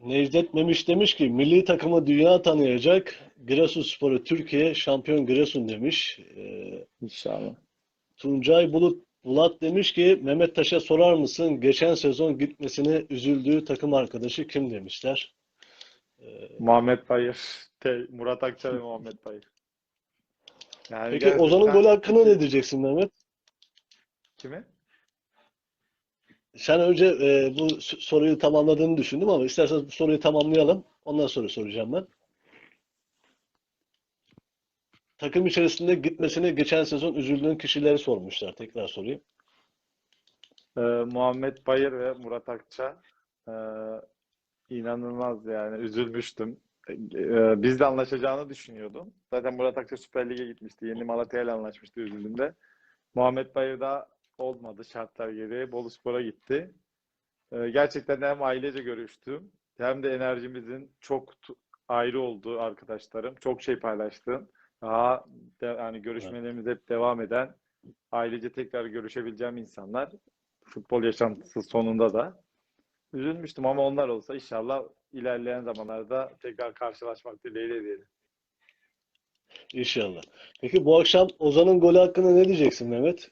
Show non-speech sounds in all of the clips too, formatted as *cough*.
Necdet Memiş demiş ki milli takımı dünya tanıyacak. Giresunspor'u Türkiye şampiyon Giresun demiş. Ee, İnşallah. Tuncay Bulut Bulat demiş ki Mehmet Taş'a sorar mısın? Geçen sezon gitmesine üzüldüğü takım arkadaşı kim demişler. Ee, Muhammed Bayır. Murat Akça ve Muhammed Bayır. Yani peki gerçekten Ozan'ın gol hakkında ne diyeceksin Mehmet? kimi? Sen önce e, bu soruyu tamamladığını düşündüm ama isterseniz bu soruyu tamamlayalım. Ondan sonra soracağım ben. Takım içerisinde gitmesine geçen sezon üzüldüğün kişileri sormuşlar. Tekrar sorayım. Ee, Muhammed Bayır ve Murat Akça. Ee, inanılmaz yani. Üzülmüştüm. Ee, bizle anlaşacağını düşünüyordum. Zaten Murat Akça Süper Lig'e gitmişti. Yeni Malatya ile anlaşmıştı üzüldüğümde. Muhammed Bayır da olmadı şartlar gereği. Boluspor'a gitti. Ee, gerçekten hem ailece görüştüm hem de enerjimizin çok ayrı olduğu arkadaşlarım. Çok şey paylaştım. Daha de, yani görüşmelerimiz hep devam eden ailece tekrar görüşebileceğim insanlar. Futbol yaşantısı sonunda da. Üzülmüştüm ama onlar olsa inşallah ilerleyen zamanlarda tekrar karşılaşmak dileğiyle diyelim. İnşallah. Peki bu akşam Ozan'ın golü hakkında ne diyeceksin Mehmet?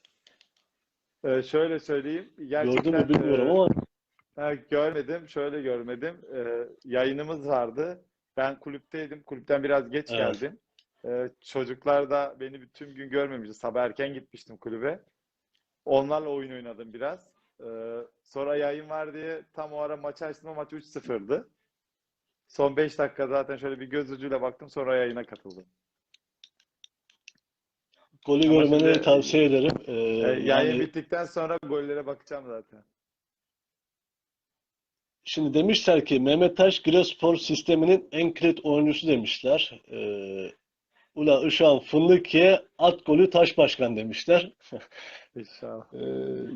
Ee, şöyle söyleyeyim. Gördün Gerçekten mü bilmiyorum e, ama Ha, görmedim. Şöyle görmedim. Ee, yayınımız vardı. Ben kulüpteydim. Kulüpten biraz geç Evet. geldim. Ee, çocuklar da beni bir tüm gün görmemişti. Sabah erken gitmiştim kulübe. Onlarla oyun oynadım biraz. Ee, sonra yayın var diye tam o ara maçı açtım maç 3-0'dı. Son 5 dakika zaten şöyle bir göz ucuyla baktım sonra yayına katıldım. Golü Ama görmeni şimdi- tavsiye ederim. Ee, Ee, yayın yani bittikten sonra gollere bakacağım zaten. şimdi demişler ki Mehmet Taş Giresunspor sisteminin en kilit oyuncusu demişler. Ee, Ula Işan Fındık ye at golü Taş Başkan demişler. *laughs* İnşallah. Ee,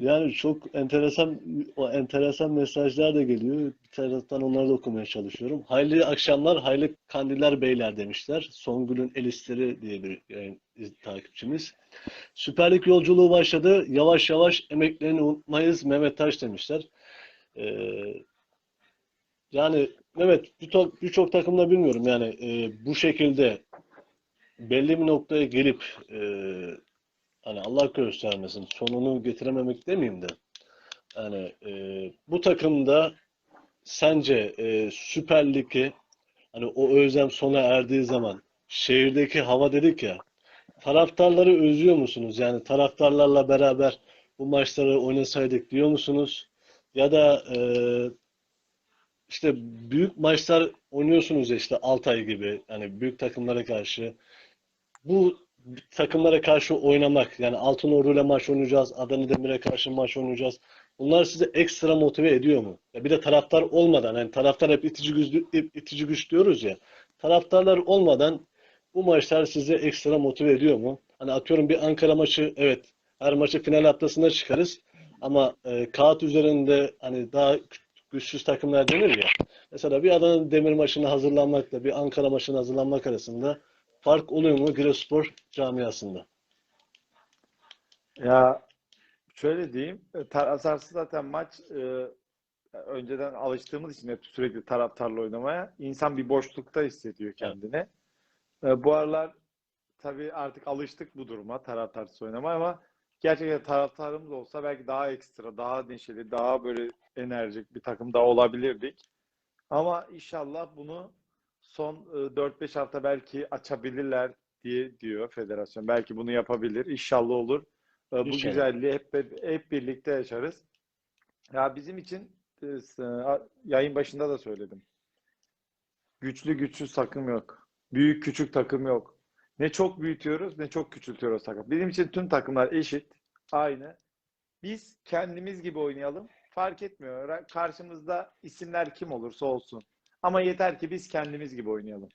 yani çok enteresan o enteresan mesajlar da geliyor. Bir taraftan onları da okumaya çalışıyorum. Hayırlı akşamlar, hayırlı kandiller beyler demişler. Songül'ün el isteri diye bir yayın, iz- takipçimiz. Süper Lig yolculuğu başladı. Yavaş yavaş emeklerini unutmayız Mehmet Taş demişler. Ee, yani evet birçok birçok takımda bilmiyorum yani e, bu şekilde belli bir noktaya gelip e, hani Allah göstermesin sonunu getirememek demeyeyim de yani e, bu takımda sence e, Süper Lig'i hani o özlem sona erdiği zaman şehirdeki hava dedik ya taraftarları özlüyor musunuz? Yani taraftarlarla beraber bu maçları oynasaydık diyor musunuz? Ya da e, işte büyük maçlar oynuyorsunuz ya işte Altay gibi hani büyük takımlara karşı bu takımlara karşı oynamak yani Altınordu ile maç oynayacağız, Adana Demir'e karşı maç oynayacağız. Bunlar sizi ekstra motive ediyor mu? Ya bir de taraftar olmadan hani taraftar hep itici güç, itici güç diyoruz ya. Taraftarlar olmadan bu maçlar sizi ekstra motive ediyor mu? Hani atıyorum bir Ankara maçı evet her maçı final haftasında çıkarız ama e, kağıt üzerinde hani daha güçsüz takımlar denir ya. Mesela bir Adana Demir maçına hazırlanmakla bir Ankara maçına hazırlanmak arasında fark oluyor mu Giresunspor camiasında? Ya şöyle diyeyim, e, taraftarsız zaten maç e, önceden alıştığımız için hep sürekli taraftarla oynamaya insan bir boşlukta hissediyor kendini. E, bu aralar tabii artık alıştık bu duruma taraftarsız oynamaya ama gerçekten taraftarımız olsa belki daha ekstra, daha neşeli, daha böyle enerjik bir takım daha olabilirdik. Ama inşallah bunu son e, 4-5 hafta belki açabilirler diye diyor federasyon. Belki bunu yapabilir. İnşallah olur. Bu İnşallah. güzelliği hep hep birlikte yaşarız. Ya bizim için yayın başında da söyledim. Güçlü güçsüz takım yok. Büyük küçük takım yok. Ne çok büyütüyoruz ne çok küçültüyoruz takım. Bizim için tüm takımlar eşit, aynı. Biz kendimiz gibi oynayalım. Fark etmiyor. Karşımızda isimler kim olursa olsun. Ama yeter ki biz kendimiz gibi oynayalım.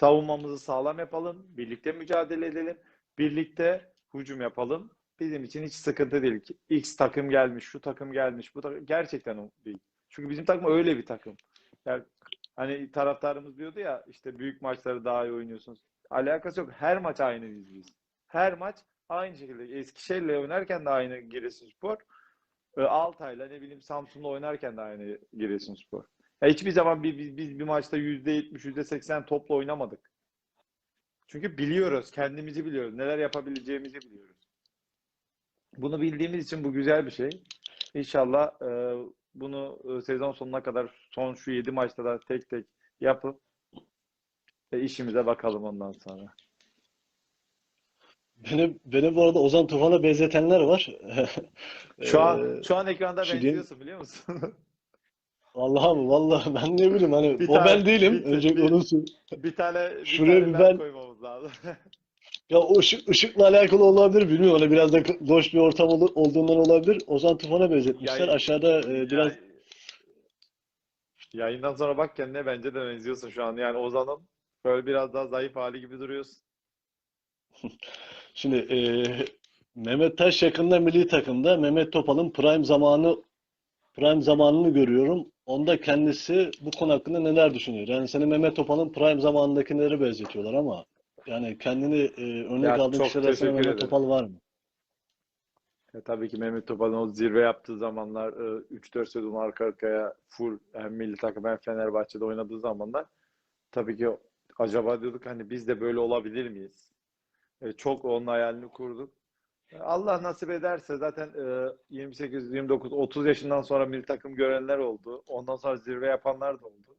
Savunmamızı sağlam yapalım. Birlikte mücadele edelim. Birlikte hücum yapalım. Bizim için hiç sıkıntı değil. ki. X takım gelmiş, şu takım gelmiş. Bu takım gerçekten o değil. Çünkü bizim takım öyle bir takım. Yani hani taraftarımız diyordu ya işte büyük maçları daha iyi oynuyorsunuz. Alakası yok. Her maç aynıyız biz. Her maç aynı şekilde. Eskişehir'le oynarken de aynı Giresunspor. E, Altay'la ne bileyim Samsun'la oynarken de aynı Giresunspor. Ya hiçbir zaman bir, biz, biz bir maçta %70, %80 topla oynamadık. Çünkü biliyoruz, kendimizi biliyoruz. Neler yapabileceğimizi biliyoruz. Bunu bildiğimiz için bu güzel bir şey. İnşallah e, bunu e, sezon sonuna kadar son şu 7 maçta da tek tek yapıp e, işimize bakalım ondan sonra. Beni, beni bu arada Ozan Tufan'a benzetenler var. *laughs* Şu an Ee, şu an ekranda benziyorsun biliyor musun? *laughs* Vallahi mi? Vallahi *laughs* ben ne bileyim hani Bir o tane- ben değilim. bir- Önce bir- onu söyleyeyim. Bir tane bir Şuraya tane bir ben ben- koymamız lazım. *laughs* Ya o ışık, ışıkla alakalı olabilir bilmiyorum. Hani biraz da loş bir ortam ol- olduğundan olabilir. Ozan Tufan'a benzetmişler. Yayın- Aşağıda e, biraz Yani- yayından sonra bak kendine bence de benziyorsun şu an. Yani Ozan'ın böyle biraz daha zayıf hali gibi duruyorsun. *laughs* Şimdi e, Mehmet Taş yakında milli takımda Mehmet Topal'ın prime zamanı prime zamanını görüyorum. Onda kendisi bu konu hakkında neler düşünüyor? Yani seni Mehmet Topal'ın prime zamanındakileri benzetiyorlar ama yani kendini e, örnek Ya aldığın kişiler Mehmet ederim. Topal var mı? E, tabii ki Mehmet Topal'ın o zirve yaptığı zamanlar e, 3-4 sezon arka arkaya full hem milli takım hem Fenerbahçe'de oynadığı zamanlar tabii ki acaba diyorduk hani biz de böyle olabilir miyiz? E, çok onun hayalini kurduk. E, Allah nasip ederse zaten e, 28, 29, 30 yaşından sonra milli takım görenler oldu. Ondan sonra zirve yapanlar da oldu.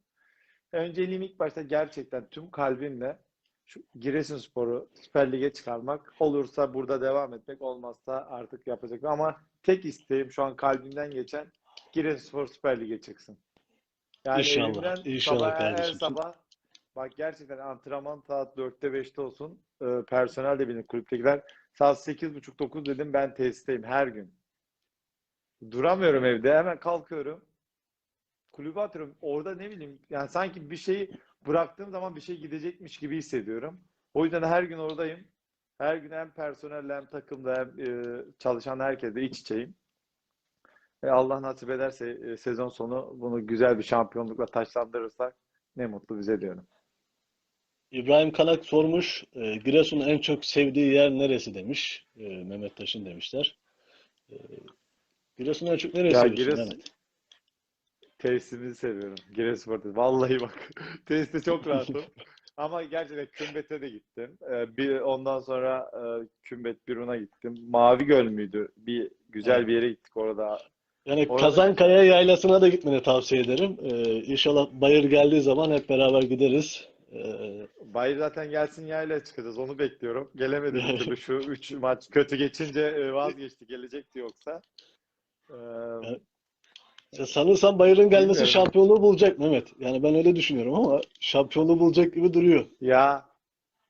Önceliğim ilk başta gerçekten tüm kalbimle şu Giresunspor'u Süper Lig'e çıkarmak. Olursa burada devam etmek, olmazsa artık yapacak. Ama tek isteğim şu an kalbimden geçen Giresunspor Süper Lig'e çıksın. Yani İnşallah, inşallah sabah, her kardeşim. sabah bak gerçekten antrenman saat 4'te 5'te olsun. Ee, personel de benim kulüptekiler. Saat 8.30-9 dedim ben tesisteyim her gün. Duramıyorum evde. Hemen kalkıyorum. Kulübe atıyorum. Orada ne bileyim yani sanki bir şey bıraktığım zaman bir şey gidecekmiş gibi hissediyorum. O yüzden her gün oradayım. Her gün hem personelle hem takımda hem e, çalışan herkesle iç içeyim. E, Allah nasip ederse e, sezon sonu bunu güzel bir şampiyonlukla taçlandırırsak ne mutlu bize diyorum. İbrahim Kanak sormuş. E, Giresun'un en çok sevdiği yer neresi demiş. E, Mehmet Taş'ın demişler. E, Giresun'un en çok neresi Ya seviyorsun Giresun Mehmet? tesisimizi seviyorum. Giresunspor Vallahi bak *laughs* tesiste çok rahatım. *laughs* Ama gerçekten Kümbet'e de gittim. Ee, bir ondan sonra e, Kümbet Birun'a gittim. Mavi Göl müydü? Bir güzel Evet. bir yere gittik orada. Yani Orada Kazankaya Yaylası'na da gitmeni tavsiye ederim. Ee, inşallah bayır geldiği zaman hep beraber gideriz. Ee, zaten gelsin yayla çıkacağız. Onu bekliyorum. Gelemedi bir türlü şu 3 *laughs* maç kötü geçince e, vazgeçti. Gelecekti yoksa. Ee, sanırsam bayırın gelmesi Bilmiyorum. şampiyonluğu bulacak Mehmet. Yani ben öyle düşünüyorum ama şampiyonluğu bulacak gibi duruyor. Ya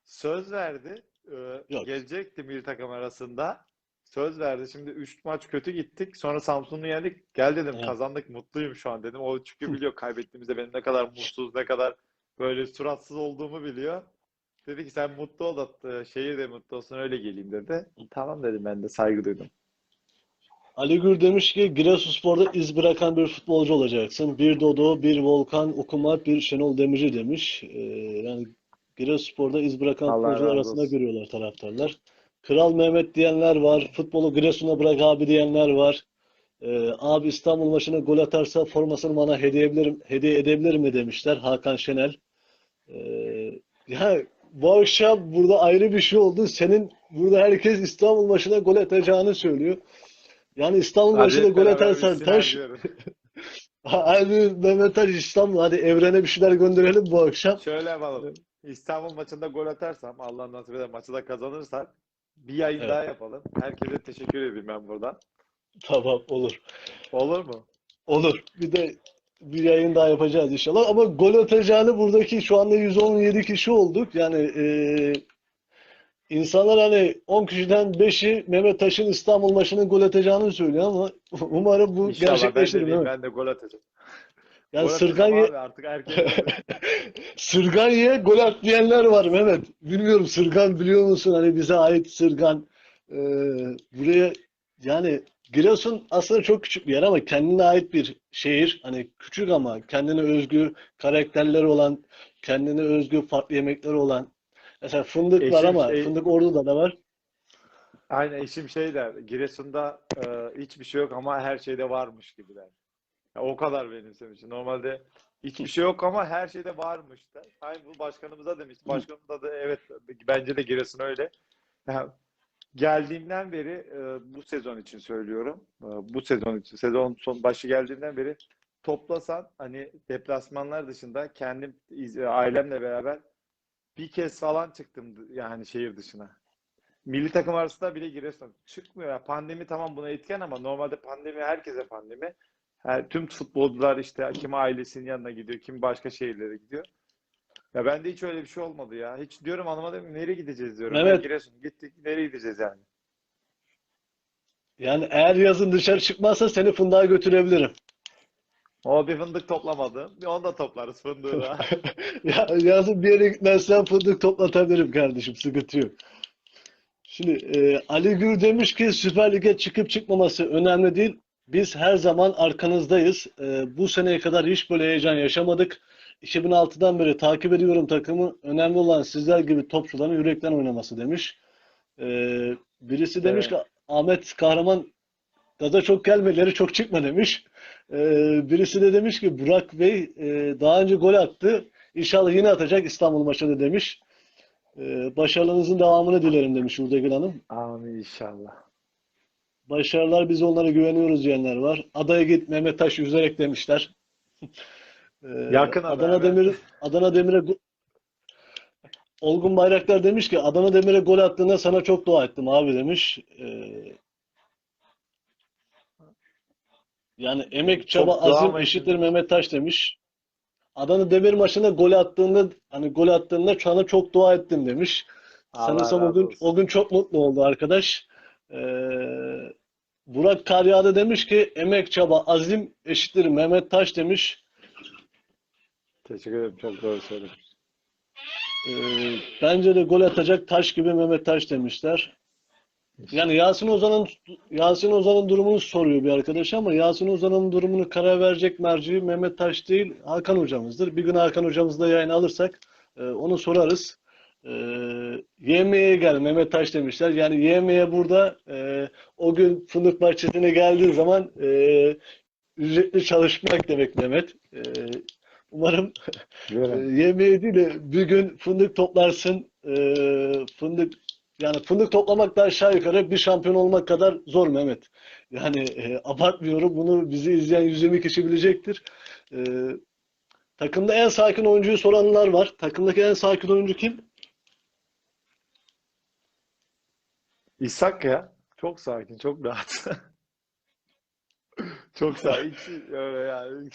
söz verdi. Ee, Yok. gelecekti milli takım arasında. Söz verdi. Şimdi 3 maç kötü gittik. Sonra Samsun'u yendik. Gel dedim Evet. kazandık mutluyum şu an dedim. O çünkü biliyor kaybettiğimizde benim ne kadar mutsuz, ne kadar böyle suratsız olduğumu biliyor. Dedi ki sen mutlu ol da e, şehir de mutlu olsun öyle geleyim dedi. Tamam dedim ben de saygı duydum. Ali Gür demiş ki Giresunspor'da iz bırakan bir futbolcu olacaksın. Bir Dodo, bir Volkan Okumat, bir Şenol Demirci demiş. Ee, yani Giresunspor'da iz bırakan Allah futbolcular arasında görüyorlar taraftarlar. Kral Mehmet diyenler var. Futbolu Giresun'a bırak abi diyenler var. Ee, abi İstanbul maçına gol atarsa formasını bana hediye edebilirim, hediye edebilir mi demişler Hakan Şenel. Ee, ya bu akşam burada ayrı bir şey oldu. Senin burada herkes İstanbul maçına gol atacağını söylüyor. Yani İstanbul hep gol atarsan Taş, *laughs* hadi Mehmet Taş İstanbul hadi evrene bir şeyler gönderelim bu akşam. Şöyle yapalım. İstanbul maçında gol atarsam, Allah nasip eder maçı da kazanırsak bir yayın Evet. daha yapalım. Herkese teşekkür edeyim ben buradan. Tamam olur. Olur mu? Olur. Bir de bir yayın daha yapacağız inşallah. Ama gol atacağını buradaki şu anda 117 kişi olduk. Yani e, insanlar hani 10 kişiden 5'i Mehmet Taş'ın İstanbul maçının gol atacağını söylüyor ama *laughs* umarım bu İnşallah ben de gerçekleşir. değil, Mehmet. ben de gol atacağım. Yani Gol Sırganye, abi artık herkes *laughs* Sırganye'ye gol at diyenler var Mehmet. Bilmiyorum Sırgan biliyor musun? Hani bize ait Sırgan. Ee, buraya yani Giresun aslında çok küçük bir yer ama kendine ait bir şehir. Hani küçük ama kendine özgü karakterleri olan, kendine özgü farklı yemekleri olan. Mesela fındık var Eşim ama şey- fındık Ordu'da da var. Aynen eşim şey der. Giresun'da e, hiçbir şey yok ama her şeyde varmış gibi der. Ya o kadar benimsemiş. Normalde Hiçbir şey yok ama her şeyde varmış da. Aynı bu başkanımıza demiş. Başkanımız da, da evet bence de Giresun öyle. Yani geldiğimden beri e, bu sezon için söylüyorum. E, bu sezon için sezon son başı geldiğinden beri toplasan hani deplasmanlar dışında kendim iz- ailemle beraber bir kez falan çıktım yani şehir dışına. Milli takım arasında bile Giresun çıkmıyor. ya. Pandemi tamam buna etken ama normalde pandemi herkese pandemi. Her, tüm futbolcular işte kim ailesinin yanına gidiyor, kim başka şehirlere gidiyor. Ya bende hiç öyle bir şey olmadı ya. Hiç diyorum anlamadım nereye gideceğiz diyorum. Evet. Ben Giresun gittik nereye gideceğiz yani. Yani eğer yazın dışarı çıkmazsa seni fındığa götürebilirim. O bir fındık toplamadım. Bir onu da toplarız fındığı da. *laughs* *laughs* Ya, yazın bir yere gitmezsen fındık toplatabilirim kardeşim. Sıkıntı yok. Şimdi e, Ali Gür demiş ki Süper Lig'e çıkıp çıkmaması önemli değil. Biz her zaman arkanızdayız. E, bu seneye kadar hiç böyle heyecan yaşamadık. 2006'dan beri takip ediyorum takımı. Önemli olan sizler gibi topçuların yürekten oynaması demiş. E, birisi demiş ki Ahmet Kahraman gaza çok gelmeleri çok çıkma demiş. E, birisi de demiş ki Burak Bey e, daha önce gol attı. İnşallah yine atacak İstanbul maçında demiş. Ee, başarılarınızın devamını dilerim demiş Uğurgül Hanım. Amin inşallah. Başarılar biz onlara güveniyoruz diyenler var. Adaya git Mehmet Taş yüzerek demişler. *laughs* Ee, Yakın Adana. Demir Adana Demir'e Olgun Bayraktar demiş ki Adana Demir'e gol attığında sana çok dua ettim abi demiş. Ee, yani emek, çaba, Çok azim eşittir? Mehmet Taş demiş. Adana Demir maçında gol attığında hani gol attığında sana çok dua ettim demiş. Allah Sanırsam o gün, olsun. o gün çok mutlu oldu arkadaş. Ee, Burak Karyada demiş ki emek, çaba, azim eşittir Mehmet Taş demiş. Teşekkür ederim. Çok doğru söyledin. Ee, bence de gol atacak taş gibi Mehmet Taş demişler. Yani Yasin Ozan'ın Yasin Ozan'ın durumunu soruyor bir arkadaş ama Yasin Ozan'ın durumunu karar verecek merci Mehmet Taş değil Hakan hocamızdır. Bir gün Hakan hocamızla yayın alırsak e, onu sorarız. E, yemeğe gel Mehmet Taş demişler. Yani yemeğe burada e, o gün Fındık Bahçesi'ne geldiği zaman e, ücretli çalışmak demek Mehmet. E, umarım yemeği değil de bir gün fındık toplarsın. E, fındık yani fındık toplamak da aşağı yukarı bir şampiyon olmak kadar zor Mehmet. Yani e, abartmıyorum. Bunu bizi izleyen 120 kişi bilecektir. E, takımda en sakin oyuncuyu soranlar var. Takımdaki en sakin oyuncu kim? İshak ya. Çok sakin, çok rahat. *laughs* Çok sakin. Hiç öyle yani.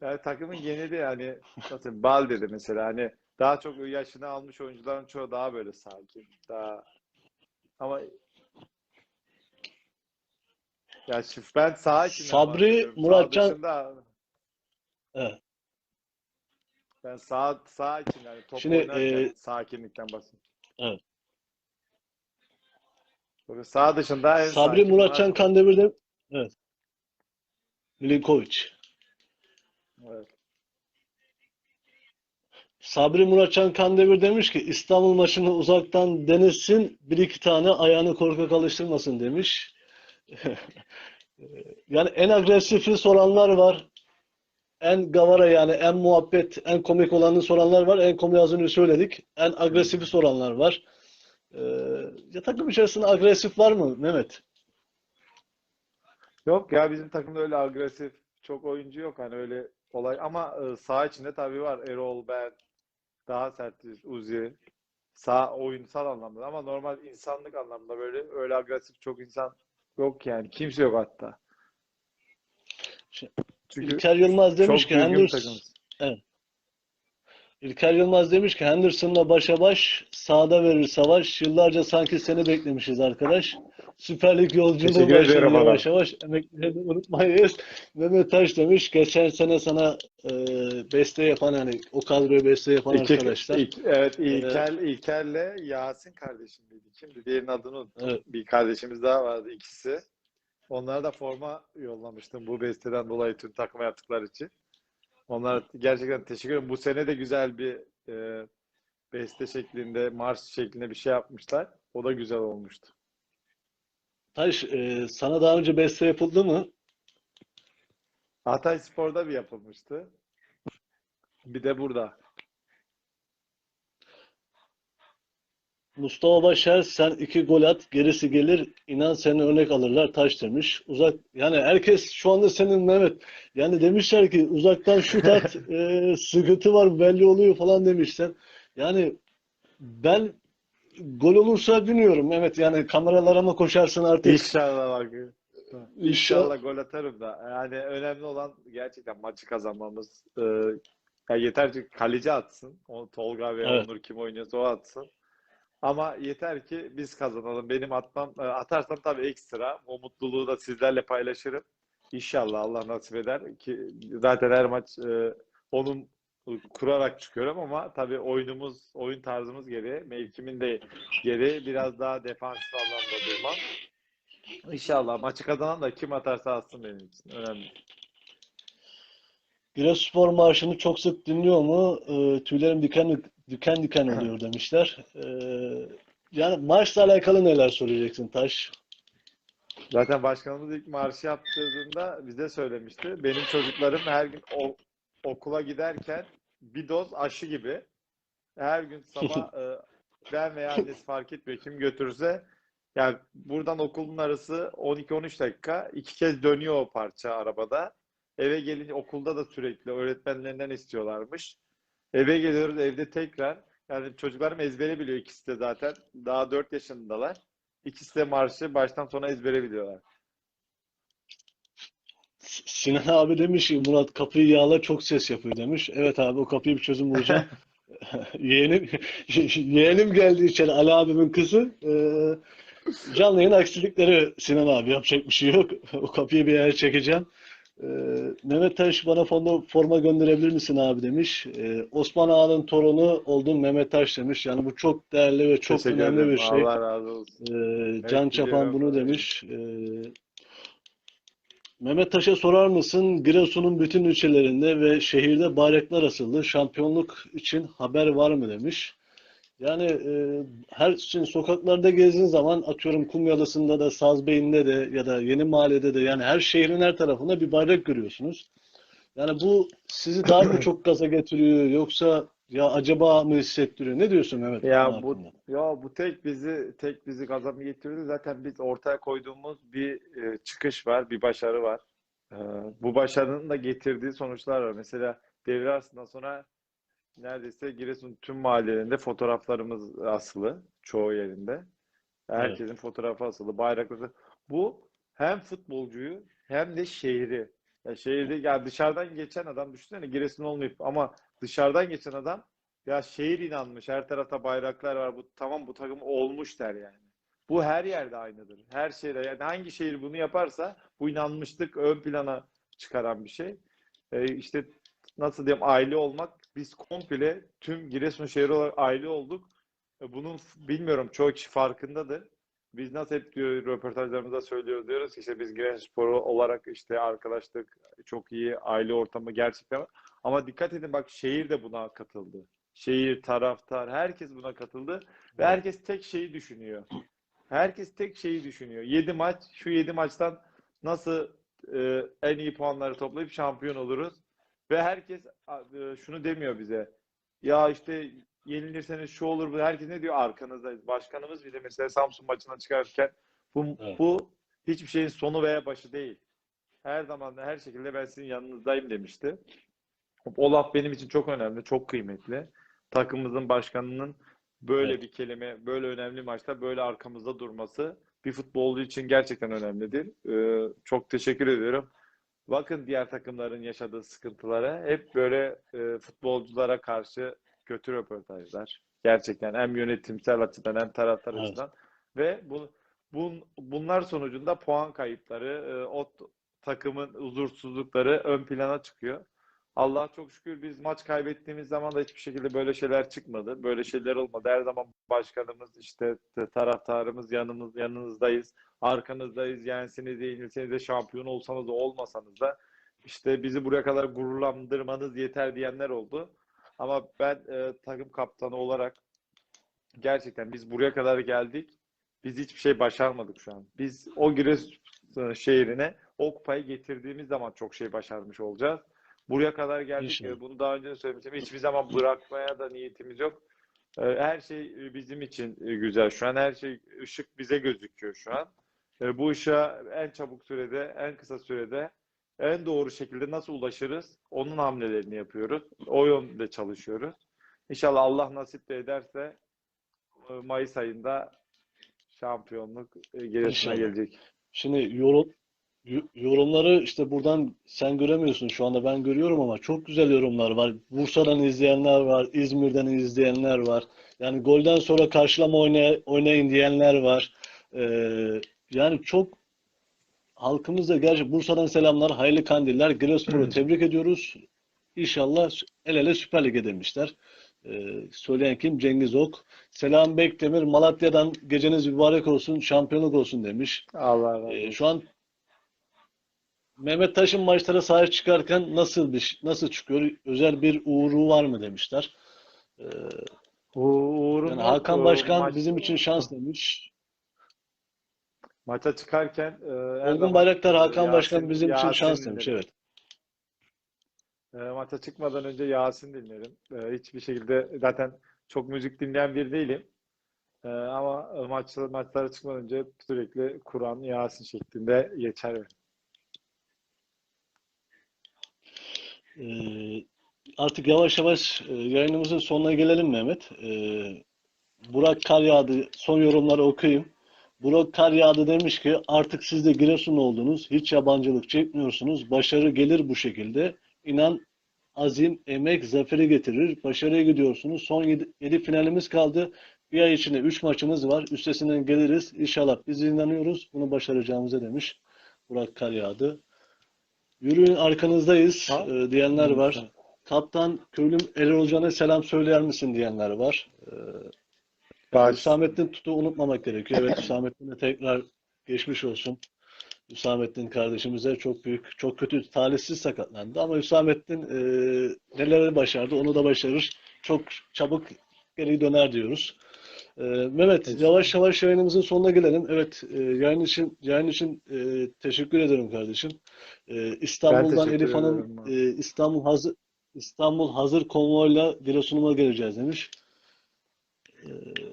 Yani takımın geneli yani nasıl Balde'de mesela hani daha çok yaşını almış oyuncuların çoğu daha böyle sakin. Daha ama ya şimdi ben sağ içinden Sabri Muratcan- Evet. ben sağ sağ için yani top Şimdi, oynarken e, sakinlikten bahsediyorum. Evet. Böyle Sağ dışında en Sabri Muratcan. Kandemir'de evet. Milinkovic. Evet. Sabri Muratcan Kandemir demiş ki İstanbul maçını uzaktan denesin bir iki tane ayağını korkak alıştırmasın demiş. *laughs* Yani en agresifi soranlar var. En gavara yani en muhabbet, en komik olanı soranlar var. En komik az önce söyledik. En agresifi soranlar var. Ee, ya takım içerisinde agresif var mı Mehmet? Yok ya bizim takımda öyle agresif çok oyuncu yok hani öyle olay ama e, saha içinde tabii var. Erol ben daha sertiz Uzi. Sağ oyunsal anlamda ama normal insanlık anlamda böyle öyle agresif çok insan yok yani. Kimse yok hatta. Çünkü İlker Yılmaz demiş ki takımız. İlker Yılmaz demiş ki Henderson'la başa baş sağda verir savaş. Yıllarca sanki seni beklemişiz arkadaş. Süper Lig yolculuğu başlıyor yavaş yavaş. Emeklerini unutmayız. Mehmet Taş demiş geçen sene sana e, beste yapan hani o kadroya beste yapan İki- arkadaşlar. İlk- evet İlker, İlker'le Yasin kardeşim miydi? Kimdi? Diğerinin adını unuttum. Evet. Bir kardeşimiz daha vardı ikisi. Onlara da forma yollamıştım bu besteden dolayı tüm takıma yaptıkları için. Onlara gerçekten teşekkür ederim. Bu sene de güzel bir e, beste şeklinde, marş şeklinde bir şey yapmışlar. O da güzel olmuştu. Taş e, sana daha önce beste yapıldı mı? Hatay Spor'da bir yapılmıştı. Bir de burada. Mustafa Başar sen iki gol at gerisi gelir inan seni örnek alırlar taş demiş. Uzak yani herkes şu anda senin Mehmet yani demişler ki uzaktan şut at *laughs* e, sıkıntı var belli oluyor falan demişler. Yani ben gol olursa bilmiyorum Mehmet yani kameralara mı koşarsın artık İnşallah bak. İnşallah. İnşallah gol atarım da. Yani önemli olan gerçekten maçı kazanmamız. Ee, ya yeter ki kaleci atsın. O Tolga veya Evet. Onur kim oynuyorsa o atsın. Ama yeter ki biz kazanalım. Benim atmam, e, atarsam tabii ekstra. O mutluluğu da sizlerle paylaşırım. İnşallah Allah nasip eder ki zaten her maç e, onun kurarak çıkıyorum ama tabii oyunumuz, oyun tarzımız geri, mevkimin de geri biraz daha defansif anlamda durmam. İnşallah maçı kazanan da kim atarsa atsın benim için. Önemli. Giresunspor marşını çok sık dinliyor mu? E, tüylerim diken diken diken oluyor demişler. E, yani marşla alakalı neler söyleyeceksin Taş? Zaten başkanımız ilk marşı yaptırdığında bize söylemişti. Benim çocuklarım her gün o- okula giderken bir doz aşı gibi her gün sabah *laughs* e, ben veya annesi fark etmiyor kim götürürse yani buradan okulun arası 12-13 dakika iki kez dönüyor o parça arabada. Eve gelince okulda da sürekli öğretmenlerinden istiyorlarmış. Eve geliyoruz evde tekrar yani çocuklarım ezbere biliyor ikisi de zaten. Daha 4 yaşındalar. İkisi de marşı baştan sona ezbere biliyorlar. Sinan abi demiş ki Murat kapıyı yağla çok ses yapıyor demiş. Evet abi o kapıyı bir çözüm bulacağım. *laughs* *laughs* Yeğenim, *laughs* yeğenim geldi içeri Ali abimin kızı. Ee, canlı yayın aksilikleri Sinan abi yapacak bir şey yok. O kapıyı bir yer çekeceğim. Ee, Mehmet Taş bana fonda forma gönderebilir misin abi demiş. Ee, Osman Ağa'nın torunu oldun Mehmet Taş demiş. Yani bu çok değerli ve çok Teşekkür önemli ederim. bir şey. Allah razı olsun. Ee, Can Çapan bunu demiş. Ee, Mehmet Taş'a sorar mısın? Giresun'un bütün ilçelerinde ve şehirde bayraklar asıldı. Şampiyonluk için haber var mı demiş. Yani e, her şimdi sokaklarda gezdiğin zaman atıyorum Kumyalısı'nda da Sazbeyin'de de ya da Yeni Mahalle'de de yani her şehrin her tarafında bir bayrak görüyorsunuz. Yani bu sizi daha mı çok gaza getiriyor yoksa ya acaba mı hissettiriyor? Ne diyorsun Mehmet? Ya bu hakkında? ya bu tek bizi tek bizi gaza mı getirdi? Zaten biz ortaya koyduğumuz bir e, çıkış var, bir başarı var. E, bu başarının da getirdiği sonuçlar var. Mesela devre arasından sonra neredeyse Giresun tüm mahallelerinde fotoğraflarımız asılı çoğu yerinde. Herkesin fotoğrafı asılı, bayrakları. Bu hem futbolcuyu hem de şehri. Ya şehirde ya dışarıdan geçen adam düşünsene Giresun olmayıp ama dışarıdan geçen adam ya şehir inanmış. Her tarafta bayraklar var. Bu tamam bu takım olmuş der yani. Bu her yerde aynıdır. Her şeyde yani hangi şehir bunu yaparsa bu inanmışlık ön plana çıkaran bir şey. Ee, işte nasıl diyeyim aile olmak biz komple tüm Giresun şehri olarak aile olduk. E, Bunun bilmiyorum çoğu kişi farkındadır. Biz nasıl hep diyor röportajlarımızda söylüyoruz diyoruz ki işte biz Giresunspor olarak işte arkadaşlık çok iyi aile ortamı gerçekten var. Ama dikkat edin bak şehir de buna katıldı. Şehir, taraftar, herkes buna katıldı ve herkes tek şeyi düşünüyor. Herkes tek şeyi düşünüyor. 7 maç, şu 7 maçtan nasıl e, en iyi puanları toplayıp şampiyon oluruz? Ve herkes e, şunu demiyor bize. Ya işte yenilirseniz şu olur bu. Herkes ne diyor? Arkanızdayız. Başkanımız bile mesela Samsun maçına çıkarken bu, Evet. bu hiçbir şeyin sonu veya başı değil. Her zaman her şekilde ben sizin yanınızdayım demişti. O laf benim için çok önemli, çok kıymetli. Takımımızın başkanının böyle Evet. bir kelime, böyle önemli maçta böyle arkamızda durması bir futbolcu için gerçekten önemlidir. Ee, çok teşekkür ediyorum. Bakın diğer takımların yaşadığı sıkıntılara hep böyle e, futbolculara karşı kötü röportajlar. Gerçekten hem yönetimsel açıdan hem taraftar Evet. açıdan ve bu, bun, bunlar sonucunda puan kayıpları, e, o takımın huzursuzlukları ön plana çıkıyor. Allah'a çok şükür biz maç kaybettiğimiz zaman da hiçbir şekilde böyle şeyler çıkmadı. Böyle şeyler olmadı. Her zaman başkanımız işte taraftarımız yanımız yanınızdayız. Arkanızdayız. Yenseniz de yenilseniz de şampiyon olsanız da olmasanız da işte bizi buraya kadar gururlandırmanız yeter diyenler oldu. Ama ben e, takım kaptanı olarak gerçekten biz buraya kadar geldik. Biz hiçbir şey başarmadık şu an. Biz o Giresun şehrine o kupayı getirdiğimiz zaman çok şey başarmış olacağız. Buraya kadar geldik. İnşallah. Bunu daha önce de söylemiştim. Hiçbir zaman bırakmaya da niyetimiz yok. Ee, Her şey e, bizim için e, güzel. Şu an her şey ışık bize gözüküyor şu an. Ee, Bu ışığa en çabuk sürede, en kısa sürede, en doğru şekilde nasıl ulaşırız? Onun hamlelerini yapıyoruz. O yönde çalışıyoruz. İnşallah Allah nasip de ederse e, Mayıs ayında şampiyonluk e, İnşallah. gelecek. Şimdi yorum yo- yorumları işte buradan sen göremiyorsun şu anda ben görüyorum ama çok güzel yorumlar var. Bursa'dan izleyenler var, İzmir'den izleyenler var. Yani golden sonra karşılama oynay oynayın diyenler var. Ee, yani çok halkımızda gerçi Bursa'dan selamlar, hayırlı kandiller. Giresun'u tebrik ediyoruz. İnşallah el ele Süper Lig'e demişler. Ee, söyleyen kim? Cengiz Ok. Selam Bekdemir, Malatya'dan geceniz mübarek olsun, şampiyonluk olsun demiş. Allah razı Ee, şu an Mehmet Taş'ın maçlara sahip çıkarken nasıl bir nasıl çıkıyor? Özel bir uğru var mı demişler. Ee, Uğur'un yani. Hakan Başkan maç- bizim için şans demiş. maça çıkarken e, Olgun Bayraktar Hakan Yasin- Başkan bizim için Yasin şans demiş. dinlerim. Evet. E, maça çıkmadan önce Yasin dinlerim. E, hiçbir şekilde zaten çok müzik dinleyen bir değilim. E, ama e, maç, maçlara çıkmadan önce sürekli Kur'an, Yasin şeklinde geçer. benim. Artık yavaş yavaş e, yayınımızın sonuna gelelim Mehmet. Ee, Burak Karyağdı son yorumları okuyayım. Burak Karyağdı demiş ki artık siz de Giresun oldunuz. Hiç yabancılık çekmiyorsunuz. Başarı gelir bu şekilde. İnan azim, emek zaferi getirir. Başarıya gidiyorsunuz. Son 7 finalimiz kaldı. Bir ay içinde 3 maçımız var. Üstesinden geliriz. İnşallah biz inanıyoruz. Bunu başaracağımıza demiş Burak Karyağdı. Yürüyün arkanızdayız Ha? e, diyenler var. Kaptan Köylüm Erol Hoca'na selam söyler misin diyenler var. Ee, Baş- Hüsamettin Tut'u unutmamak gerekiyor. Evet Hüsamettin'e tekrar geçmiş olsun. Hüsamettin kardeşimize çok büyük, çok kötü, talihsiz sakatlandı. Ama Hüsamettin e, neleri başardı onu da başarır. Çok çabuk geri döner diyoruz. E, Mehmet yavaş yavaş yayınımızın sonuna gelelim. Evet e, yayın için yayın için e, teşekkür ederim kardeşim. E, İstanbul'dan Elif Hanım e, İstanbul hazır İstanbul hazır konvoyla Giresun'a geleceğiz demiş.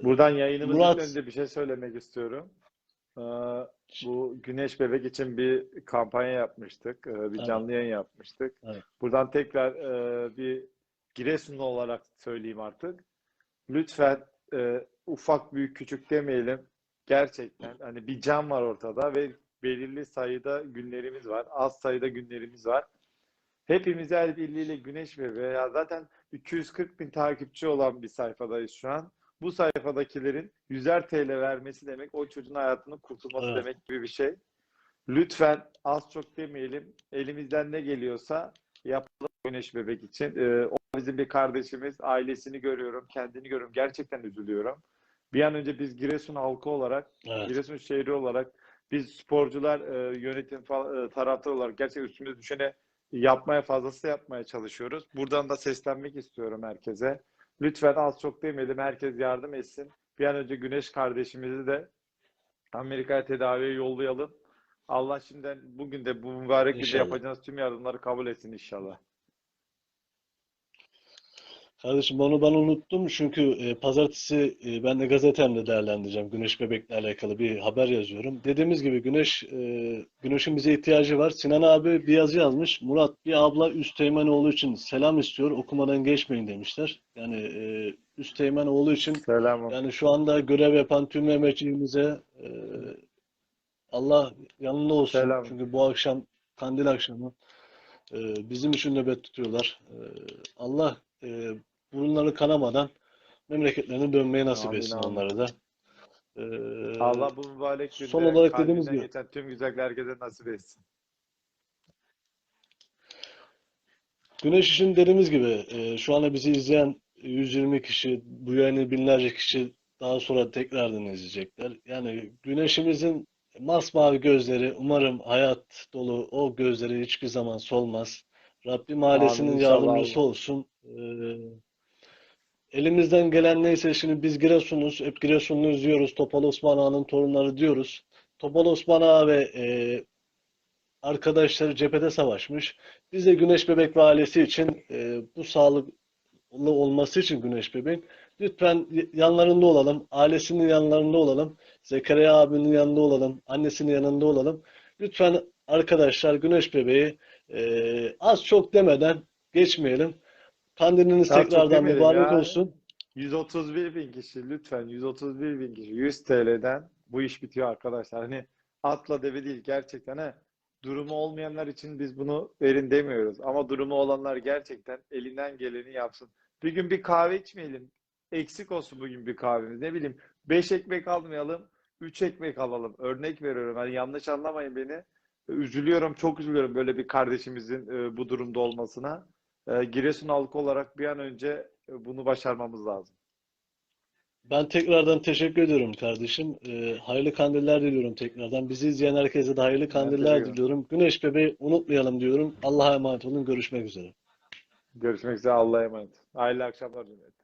Buradan yayınımızın Murat- önce bir şey söylemek istiyorum. Ee, bu Güneş Bebek için bir kampanya yapmıştık. Ee, Bir Evet. canlı yayın yapmıştık. Evet. Buradan tekrar e, bir Giresunlu olarak söyleyeyim artık. Lütfen e, ufak büyük küçük demeyelim. Gerçekten hani bir can var ortada ve belirli sayıda günlerimiz var. Az sayıda günlerimiz var. Hepimiz el birliğiyle Güneş Bebeği ya zaten 240 bin takipçi olan bir sayfadayız şu an. Bu sayfadakilerin 100'er TL vermesi demek o çocuğun hayatının kurtulması Evet. demek gibi bir şey. Lütfen az çok demeyelim. Elimizden ne geliyorsa yapalım Güneş Bebek için. Ee, o bizim bir kardeşimiz. Ailesini görüyorum, kendini görüyorum. Gerçekten üzülüyorum. Bir an önce biz Giresun halkı olarak, Evet. Giresun şehri olarak, biz sporcular, e, yönetim e, taraftar olarak gerçekten üstümüze düşeni yapmaya fazlası yapmaya çalışıyoruz. Buradan da seslenmek istiyorum herkese. Lütfen az çok demeyelim. Herkes yardım etsin. Bir an önce Güneş kardeşimizi de Amerika'ya tedaviye yollayalım. Allah şimdiden bugün de bu mübarek günde yapacağınız tüm yardımları kabul etsin inşallah. Kardeşim onu ben unuttum çünkü e, pazartesi e, ben de gazetemde değerlendireceğim. Güneş Bebek'le alakalı bir haber yazıyorum. Dediğimiz gibi Güneş e, Güneş'in bize ihtiyacı var. Sinan abi bir yazı yazmış. Murat bir abla Üsteğmenoğlu için selam istiyor. Okumadan geçmeyin demişler. Yani e, Üsteğmenoğlu için Selam. yani şu anda görev yapan tüm emekçimize e, Allah yanında olsun. Selam. Çünkü bu akşam kandil akşamı e, bizim için nöbet tutuyorlar. E, Allah e, burunları kanamadan memleketlerine dönmeye nasip Amin, etsin amin. onlara da. E, Allah bu mübarek günde son olarak dediğimiz gibi- geçen tüm güzellikleri herkese nasip etsin. Güneş için dediğimiz gibi e, şu anda bizi izleyen 120 kişi, bu yayını binlerce kişi daha sonra tekrardan izleyecekler. Yani güneşimizin masmavi gözleri umarım hayat dolu o gözleri hiçbir zaman solmaz. Rabbim ailesinin Amin, yardımcısı olsun. E, elimizden gelen neyse şimdi biz Giresun'uz, hep Giresunluyuz diyoruz. Topal Osman Ağa'nın torunları diyoruz. Topal Osman Ağa ve e, arkadaşları cephede savaşmış. Biz de Güneş Bebek ve ailesi için e, bu sağlıklı olması için Güneş Bebek'in lütfen yanlarında olalım, ailesinin yanlarında olalım, Zekeriya abinin yanında olalım, annesinin yanında olalım. Lütfen arkadaşlar Güneş Bebeği e, az çok demeden geçmeyelim. Kandiliniz Daha tekrardan mübarek ya. olsun. 131 bin kişi lütfen 131 bin kişi 100 TL'den bu iş bitiyor arkadaşlar. Hani atla deve değil gerçekten he. Durumu olmayanlar için biz bunu verin demiyoruz. Ama durumu olanlar gerçekten elinden geleni yapsın. Bir gün bir kahve içmeyelim. Eksik olsun bugün bir kahvemiz. Ne bileyim 5 ekmek almayalım. 3 ekmek alalım. Örnek veriyorum. Hani yanlış anlamayın beni. Üzülüyorum, çok üzülüyorum böyle bir kardeşimizin bu durumda olmasına. E, Giresun halkı olarak bir an önce e, bunu başarmamız lazım. Ben tekrardan teşekkür ediyorum kardeşim. Ee, hayırlı kandiller diliyorum tekrardan. Bizi izleyen herkese de hayırlı kandiller diliyorum. Güneş bebeği unutmayalım diyorum. Allah'a emanet olun. Görüşmek üzere. Görüşmek üzere. Allah'a emanet. Hayırlı akşamlar Cüneyt.